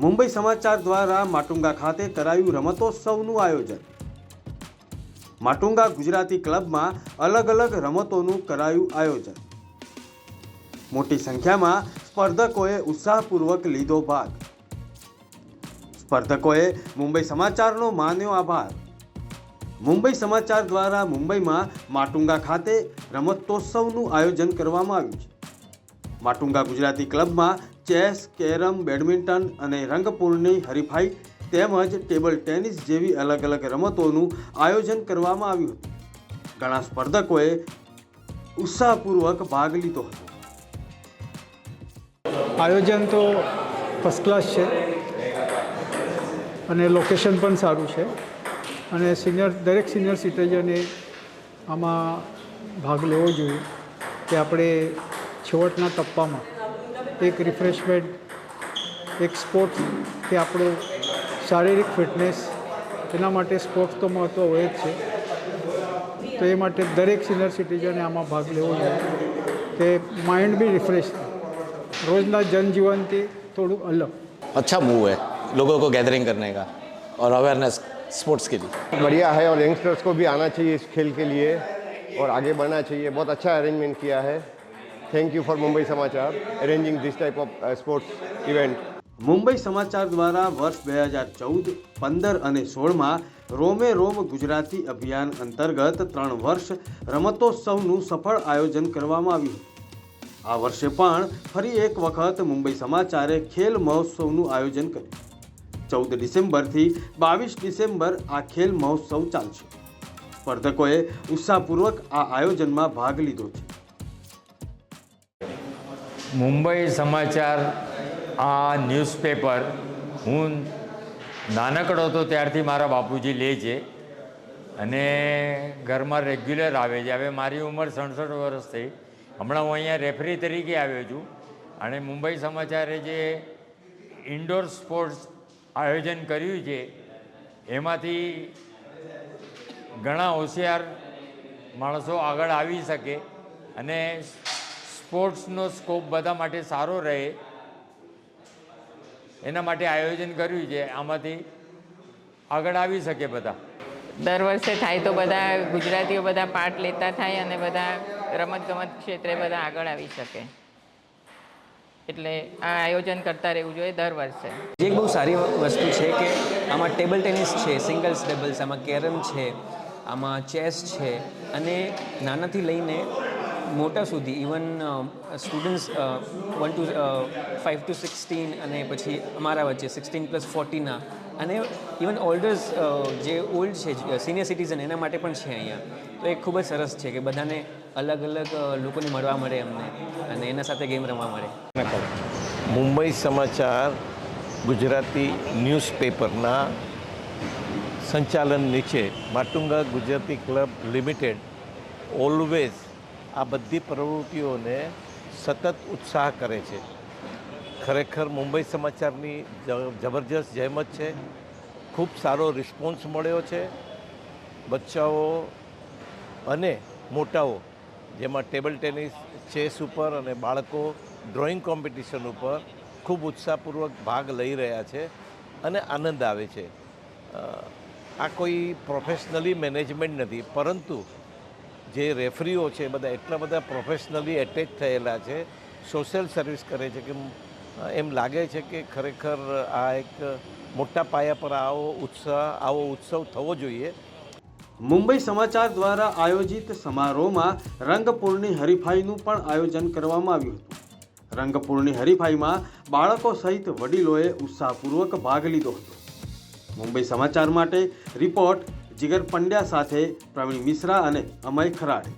મુંબઈ સમાચાર દ્વારા માટુંગા ખાતે કરાયું રમતોત્સવનું આયોજન. માટુંગા ગુજરાતી ક્લબમાં અલગ અલગ રમતોનું કરાયું આયોજન. મોટી સંખ્યામાં સ્પર્ધકોએ ઉત્સાહપૂર્વક લીધો ભાગ. સ્પર્ધકોએ મુંબઈ સમાચારનો માન્યો આભાર. મુંબઈ સમાચાર દ્વારા મુંબઈમાં માટુંગા ખાતે રમતોત્સવનું આયોજન કરવામાં આવ્યું છે. માટુંગા ગુજરાતી ક્લબમાં ચેસ, કેરમ, બેડમિન્ટન અને રંગપૂર્ણની હરીફાઈ તેમજ ટેબલ ટેનિસ જેવી અલગ અલગ રમતોનું આયોજન કરવામાં આવ્યું હતું. ઘણા સ્પર્ધકોએ ઉત્સાહપૂર્વક ભાગ લીધો હતો. આયોજન તો ફર્સ્ટ ક્લાસ છે અને લોકેશન પણ સારું છે અને સિનિયર દરેક સિનિયર સિટીઝને આમાં ભાગ લેવો જોઈએ કે આપણે છેવટના તપ્પામાં એક રિફ્રેશમેન્ટ એક સ્પોર્ટ્સ કે આપણું શારીરિક ફિટનેસ એના માટે સ્પોર્ટ્સ તો મહત્ત્વ હોય જ છે તો એ માટે દરેક સિનિયર સિટીઝને આમાં ભાગ લેવો જોઈએ કે માઇન્ડ બી રિફ્રેશ થાય રોજના જનજીવનથી થોડું અલગ अच्छा मूव है लोगों को गैदरिंग करने का और अवेयरनेस स्पोर्ट्स के लिए बढ़िया है और यंगस्टर्स को भी आना चाहिए इस खेल के लिए और आगे बढ़ना चाहिए बहुत अच्छा अरेंजमेंट किया है thank you for Mumbai Samachar arranging this type of sports event Mumbai Samachar દ્વારા વર્ષ બે હજાર ચૌદ, પંદર અને સોળમાં રોમે રોમ ગુજરાતી અભિયાન અંતર્ગત ત્રણ વર્ષ રમતોત્સવનું સફળ આયોજન કરવામાં આવ્યું. આ વર્ષે પણ ફરી એક વખત મુંબઈ સમાચારે ખેલ મહોત્સવનું આયોજન કર્યું. ચૌદ ડિસેમ્બરથી બાવીસ ડિસેમ્બર આ ખેલ મહોત્સવ ચાલશે. સ્પર્ધકોએ ઉત્સાહપૂર્વક આ આયોજનમાં ભાગ લીધો છે. મુંબઈ સમાચાર, આ ન્યૂઝપેપર હું નાનકડો હતો ત્યારથી મારા બાપુજી લે છે. અને ઘરમાં રેગ્યુલર આવે છે. હવે મારી ઉંમર સડસઠ વર્ષ થઈ. હમણાં હું અહીંયા રેફરી તરીકે આવ્યો છું. અને મુંબઈ સમાચારે જે ઇન્ડોર સ્પોર્ટ્સ આયોજન કર્યું છે, એમાંથી ઘણા હોશિયાર માણસો આગળ આવી શકે. અને સ્પોર્ટ્સનો સ્કોપ બધા માટે સારો રહે. એના માટે આયોજન કર્યું છે. આમાંથી આગળ આવી શકે બધા. દર વર્ષે થાય તો બધા ગુજરાતીઓ બધા પાર્ટ લેતા થાય અને બધા રમત ગમત ક્ષેત્રે બધા આગળ આવી શકે. એટલે આ આયોજન કરતા રહેવું જોઈએ દર વર્ષે. જે એક બહુ સારી વસ્તુ છે કે આમાં ટેબલ ટેનિસ છે સિંગલ્સ ડબલ્સ આમાં કેરમ છે આમાં ચેસ છે અને નાનાથી લઈને મોટા સુધી even students one two five two sixteen અને પછી અમારા વચ્ચે સિક્સટીન પ્લસ ફોર્ટીના અને ઇવન ઓલ્ડર્સ જે ઓલ્ડ છે સિનિયર સિટીઝન એના માટે પણ છે અહીંયા. તો એ ખૂબ જ સરસ છે કે બધાને અલગ અલગ લોકોને મળવા મળે અમને અને એના સાથે ગેમ રમવા મળે. મુંબઈ સમાચાર, ગુજરાતી ન્યૂઝપેપરના સંચાલન નીચે, Matunga Gujarati club limited always આ બધી પ્રવૃત્તિઓને સતત ઉત્સાહ કરે છે. ખરેખર મુંબઈ સમાચારની જબરજસ્ત જહેમત છે. ખૂબ સારો રિસ્પોન્સ મળ્યો છે. બચ્ચાઓ અને મોટાઓ, જેમાં ટેબલ ટેનિસ, ચેસ ઉપર અને બાળકો ડ્રોઈંગ કોમ્પિટિશન ઉપર ખૂબ ઉત્સાહપૂર્વક ભાગ લઈ રહ્યા છે અને આનંદ આવે છે. આ કોઈ પ્રોફેશનલી મેનેજમેન્ટ નથી, પરંતુ જે રેફરીઓ છે બધા એટલા બધા પ્રોફેશનલી એટેચ થયેલા છે સોશિયલ સર્વિસ કરે છે કે એમ લાગે છે કે ખરેખર આ એક મોટા પાયા પર આવો ઉત્સાહ, આવો ઉત્સવ થવો જોઈએ. મુંબઈ સમાચાર દ્વારા આયોજિત સમારોહમાં રંગપૂર્ણી હરીફાઈનું પણ આયોજન કરવામાં આવ્યું હતું. રંગપૂર્ણી હરીફાઈમાં બાળકો સહિત વડીલોએ ઉત્સાહપૂર્વક ભાગ લીધો હતો. મુંબઈ સમાચાર માટે રિપોર્ટ જીગર પંડ્યા સાથે પ્રવીણ મિશ્રા અને અમય ખરાડે.